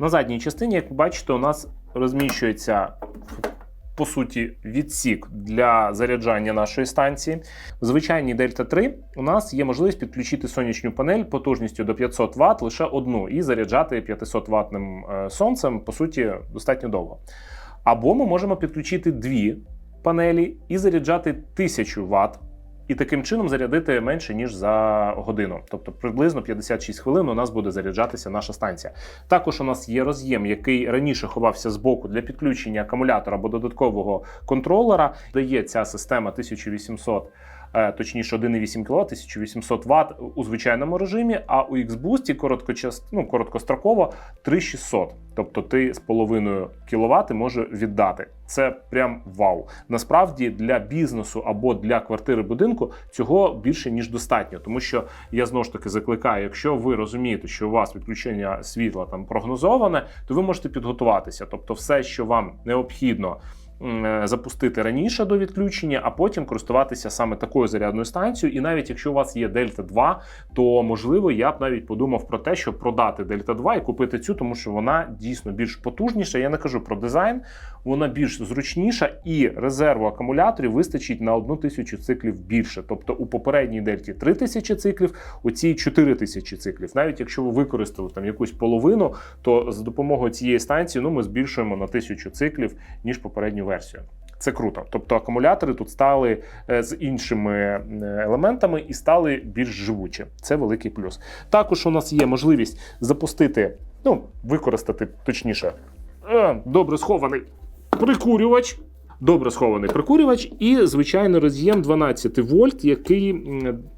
На задній частині, як ви бачите, у нас розміщується по суті відсік для заряджання нашої станції. В звичайній Delta 3 у нас є можливість підключити сонячну панель потужністю до 500 Вт лише одну і заряджати 500 ватним е, сонцем, по суті, достатньо довго. Або ми можемо підключити дві панелі і заряджати 1000 Вт. І таким чином зарядити менше ніж за годину, тобто приблизно 56 хвилин у нас буде заряджатися наша станція. Також у нас є роз'єм, який раніше ховався збоку для підключення акумулятора або додаткового контролера. Дає ця система 1800, е, точніше 1,8 кВт, 1800 Вт у звичайному режимі. А у X-Boost короткочас, ну, короткостроково 3600. Тобто ти з половиною кіловати може віддати. Це прям вау. Насправді для бізнесу або для квартири будинку цього більше ніж достатньо, тому що я знову ж таки закликаю, якщо ви розумієте, що у вас відключення світла там прогнозоване, то ви можете підготуватися. Тобто, все, що вам необхідно. Е, Запустити раніше до відключення, а потім користуватися саме такою зарядною станцією. І навіть якщо у вас є Дельта 2, то можливо я б навіть подумав про те, щоб продати Дельта 2 і купити цю, тому що вона дійсно більш потужніша. Я не кажу про дизайн, вона більш зручніша, і резерву акумуляторів вистачить на одну тисячу циклів більше. Тобто у попередній дельті 3000 циклів, у цій 4000 циклів. Навіть якщо ви використали там якусь половину, то за допомогою цієї станції ну ми збільшуємо на 1000 циклів ніж попередню версію. Це круто. Тобто акумулятори тут стали е, з іншими е, елементами і стали більш живучі. Це великий плюс. Також у нас є можливість запустити, ну використати точніше, е, добре схований прикурювач. Добре схований прикурювач і звичайно роз'єм 12 вольт, який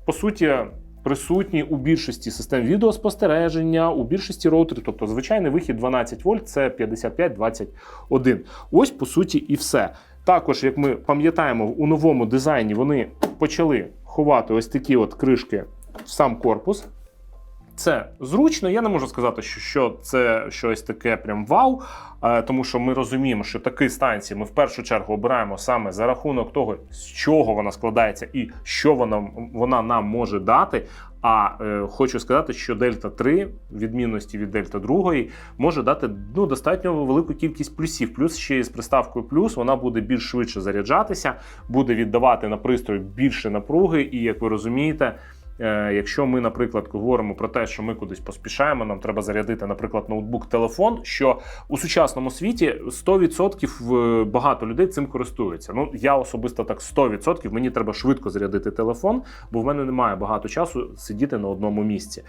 по суті присутній у більшості систем відеоспостереження, у більшості роутерів. Тобто звичайний вихід 12 вольт це 55-21. Ось по суті і все. Також, як ми пам'ятаємо, у новому дизайні вони почали ховати ось такі от кришки в сам корпус. Це зручно. Я не можу сказати, що, що це щось таке прям вау, е, тому що ми розуміємо, що такі станції ми в першу чергу обираємо саме за рахунок того, з чого вона складається і що вона, вона нам може дати. А е, хочу сказати, що Дельта 3, в відмінності від Дельта 2, може дати ну, достатньо велику кількість плюсів. Плюс ще й з приставкою плюс вона буде більш швидше заряджатися, буде віддавати на пристрій більше напруги, і як ви розумієте. Е, Якщо ми, наприклад, говоримо про те, що ми кудись поспішаємо, нам треба зарядити, наприклад, ноутбук, телефон, що у сучасному світі 100% багато людей цим користуються. Ну я особисто так 100%, мені треба швидко зарядити телефон, бо в мене немає багато часу сидіти на одному місці.